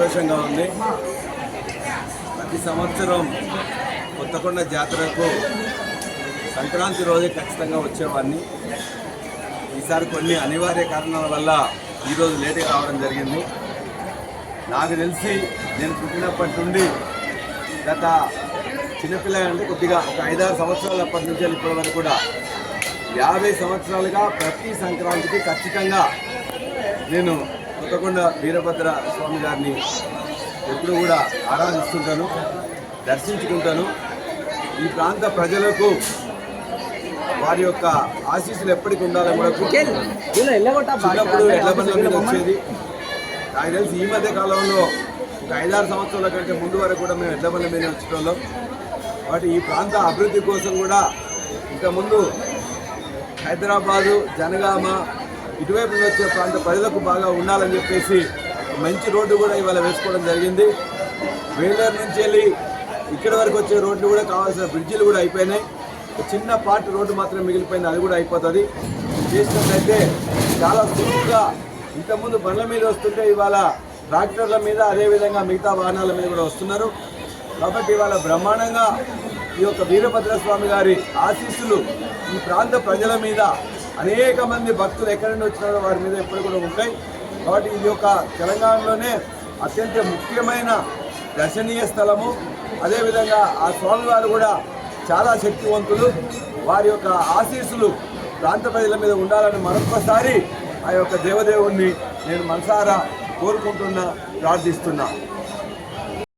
సంతోషంగా ఉంది. ప్రతి సంవత్సరం కొత్తకొండ జాతరకు సంక్రాంతి రోజే ఖచ్చితంగా వచ్చేవాడిని. ఈసారి కొన్ని అనివార్య కారణాల వల్ల ఈరోజు లేటుగా రావడం జరిగింది. నాకు తెలిసి నేను పుట్టినప్పటి నుండి గత చిన్నపిల్ల అంటే కొద్దిగా ఒక ఐదారు సంవత్సరాల అప్పటి నుంచి ఇప్పటి వరకు కూడా యాభై సంవత్సరాలుగా ప్రతి సంక్రాంతికి ఖచ్చితంగా నేను కొత్తకొండ వీరభద్ర స్వామి గారిని ఎప్పుడు కూడా ఆరాధిస్తుంటాను దర్శించుకుంటాను. ఈ ప్రాంత ప్రజలకు వారి యొక్క ఆశీస్సులు ఎప్పటికి ఉండాలని కూడా చిన్నప్పుడు ఎడ్ల బండ్ల మీద వచ్చేది. నాకు తెలిసి ఈ మధ్య కాలంలో ఒక ఐదారు సంవత్సరాల కంటే ముందు వరకు కూడా మేము ఎడ్ల బండ్ల మీద వచ్చేటోళ్ళం. కాబట్టి ఈ ప్రాంత అభివృద్ధి కోసం కూడా ఇంతకుముందు హైదరాబాదు జనగామ ఇటువైపు వచ్చే ప్రాంత ప్రజలకు బాగా ఉండాలని చెప్పేసి మంచి రోడ్డు కూడా ఇవాళ వేసుకోవడం జరిగింది. వేలూరు నుంచి వెళ్ళి ఇక్కడ వరకు వచ్చే రోడ్లు కూడా కావాల్సిన బ్రిడ్జిలు కూడా అయిపోయినాయి. చిన్న పార్ట్ రోడ్డు మాత్రం మిగిలిపోయింది అది కూడా అయిపోతుంది. చేసినట్లయితే చాలా సులువుగా ఇంతకుముందు బండ్ల మీద వస్తుంటే ఇవాళ ట్రాక్టర్ల మీద అదేవిధంగా మిగతా వాహనాల మీద కూడా వస్తున్నారు. కాబట్టి ఇవాళ బ్రహ్మాండంగా ఈ యొక్క వీరభద్ర స్వామి గారి ఆశీస్సులు ఈ ప్రాంత ప్రజల మీద అనేక మంది భక్తులు ఎక్కడి నుండి వచ్చినారో వారి మీద ఎప్పుడు కూడా ఉంటాయి. కాబట్టి ఇది ఒక తెలంగాణలోనే అత్యంత ముఖ్యమైన దర్శనీయ స్థలము. అదేవిధంగా ఆ స్వామివారు కూడా చాలా శక్తివంతులు. వారి యొక్క ఆశీస్సులు ప్రాంత ప్రజల మీద ఉండాలని మరొకసారి ఆ యొక్క దేవదేవుణ్ణి నేను మనసారా కోరుకుంటున్నా ప్రార్థిస్తున్నా.